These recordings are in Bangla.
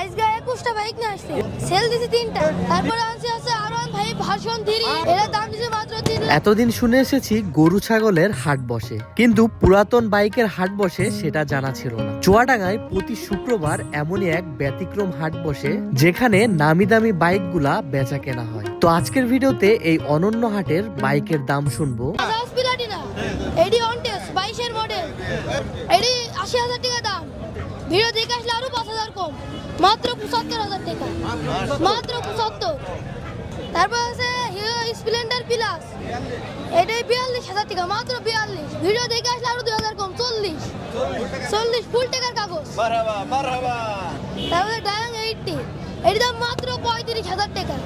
আজকে একুশটা বাইক নিয়ে আসছে। সেল দিছি তিনটা। তারপরে আনছি আছে আর ওয়ান ভাই ভার্সন থ্রি এর দাম দিছে মাত্র তিন এতদিন শুনে এসেছি গরু ছাগলের হাট বসে। কিন্তু পুরাতন বাইকের হাট বসে সেটা জানা ছিল না। চুয়াডাঙ্গায় প্রতি শুক্রবার এমনই এক ব্যতিক্রম হাট বসে যেখানে নামি দামি বাইকগুলা বেচা কেনা হয়। তো আজকের ভিডিওতে এই অনন্য হাটের বাইকের দাম শুনব। এডি অনটেস বাইশের মডেল এডি আশি হাজার টাকা দাম। ভিডিও দেখে আসলে আরও পাঁচ হাজার কম। মাত্র পঁচাত্তর হাজার টাকা। মাত্র পঁচাত্তর। তারপর আছে হিরো স্প্লেন্ডার প্লাস এটাই বিয়াল্লিশ হাজার টাকা মাত্র বিয়াল্লিশ। ভিডিও দেখে আসলে আরও দুই হাজার কম চল্লিশ। চল্লিশ ফুল টাকার কাগজ। তারপরে ডায়াং এইটটি এর দাম মাত্র পঁয়ত্রিশ হাজার টাকা।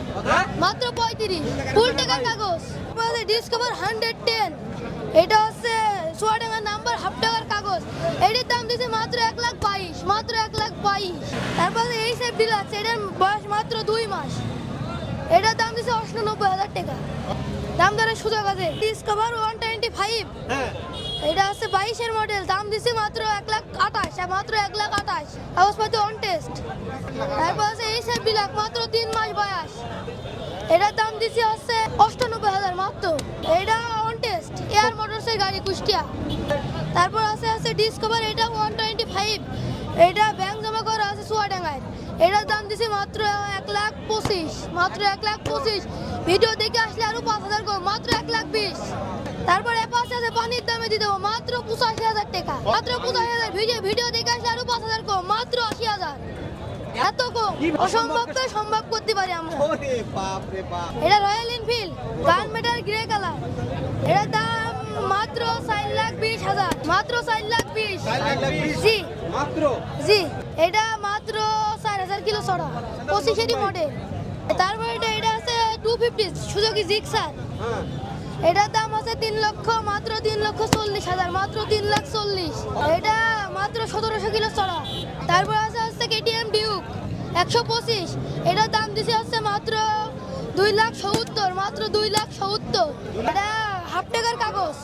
মাত্র পঁয়ত্রিশ। ফুল টাকার কাগজ। তারপরে ডিসকভার হান্ড্রেড টেন এটা হচ্ছে চুয়াডাঙ্গার নাম্বার হাফ টাকার কাগজ। এটির দাম দিয়েছে মাত্র এক লাখ মাত্র এক লাখ বাইশ। তারপরে এই সেফ ডিলাক্স এটার বয়স মাত্র দুই মাস। এটার দাম দিয়েছে অষ্টানব্বই হাজার টাকা। দাম দরের সুযোগ আছে। ডিসকভার ওয়ান টোয়েন্টি ফাইভ এটা হচ্ছে বাইশের মডেল দাম দিছি মাত্র এক লাখ আঠাশ মাত্র এক লাখ আঠাশ। কাগজপত্র অন টেস্ট তারপর আছে এই সেফ বিলাক মাত্র তিন মাস বয়স। এটার দাম দিছি হচ্ছে অষ্টানব্বই হাজার মাত্র। এটা অন টেস্ট এয়ার মোটরসের গাড়ি কুষ্টিয়া। তারপর আছে আছে ডিসকভার এটা ওয়ান টোয়েন্টি ফাইভ এটা ব্যাংক জমা করা আছে চুয়াডাঙ্গায় এটার দাম দিছি মাত্র এক লাখ পঁচিশ মাত্র এক লাখ পঁচিশ। ভিডিও দেখে আসলে আরও পাঁচ হাজার কম মাত্র এক লাখ বিশ। তারপরে পাঁচ হাজার পানির দামে দিয়ে দেবো মাত্র পঁচাশি হাজার টাকা মাত্র পঁচাশি হাজার। ভিডিও ভিডিও দেখে আসলে আরও পাঁচ হাজার কম মাত্র আশি হাজার। এত কম অসম্ভব তো সম্ভব করতে পারি আমরা। এটা Royal Enfield gun metal grey colour. এটার দাম মাত্র চার লাখ বিশ হাজার মাত্র চার লাখ বিশ? জি। মাত্র? জি এটা মাত্র চার হাজার কিলো ছড়া পঁচিশেরই মডেল তারপরে এটা এটা আছে টু ফিফটি সুযোগী জিক্সার এটার দাম আছে তিন লক্ষ মাত্র তিন লক্ষ চল্লিশ হাজার মাত্র তিন লাখ চল্লিশ। এটা মাত্র সতেরোশো কিলো চড়া তারপর আছে হচ্ছে কেটিএম ডিউক একশো পঁচিশ। এটার দাম দিছে হচ্ছে মাত্র দুই লাখ সত্তর মাত্র দুই লাখ সত্তর। এটা হাফ টাকার কাগজ।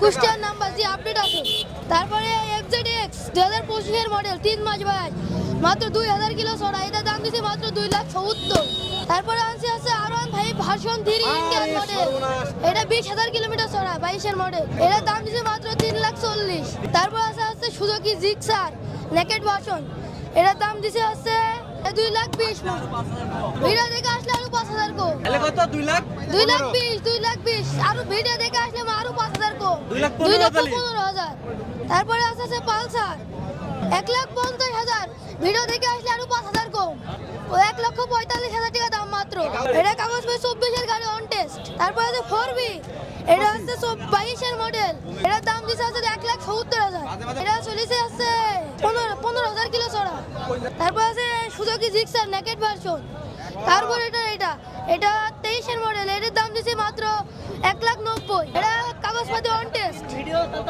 কুষ্টিয়ার নাম্বার জি আপডেট আছে। তারপরে দু হাজার পঁচিশের মডেল তিন মাস বয়স। মাত্র দুই হাজার কিলো ছড়া এটার দাম দিছে মাত্র দুই লাখ সত্তর তারপরে আছে আছে আর one five version three Indian model এটা বিশ হাজার কিলোমিটার চড়া বাইশের মডেল এটার দাম দিচ্ছে মাত্র তিন লাখ চল্লিশ। তারপর আছে হচ্ছে সুজুকি জিক্সার নেকেট ভার্সন এটার দাম দিচ্ছে হচ্ছে দুই লাখ বিশ। ভিডিও দেখে আসলে আরও পাঁচ হাজার কো। দুই লাখ? দুই লাখ বিশ দুই লাখ বিশ। আরও ভিডিও দেখে আসলে আরও পাঁচ হাজার তারপরে পালসার। এক লাখ পঞ্চাশ হাজার। ভিডিও দেখে আসলে আরও পাঁচ হাজার কম। ও এক লক্ষ পঁয়তাল্লিশ হাজার টাকা দাম মাত্র। এটা কাগজ চব্বিশের গাড়ি অন টেস্ট তারপরে আছে ফোর বি এটা হচ্ছে বাইশের মডেল এটার দাম দিচ্ছে আছে এক লাখ সত্তর হাজার। এটা চলেছে আছে পনেরো পনেরো হাজার কিলো চড়া। তারপর আছে সুজুকি জিক্সার নেকেট ভার্সন তারপর এটা এটা। এটা তেইশের মডেল এটার দাম দিচ্ছে মাত্র এক লাখ নব্বই। এটা was for the on.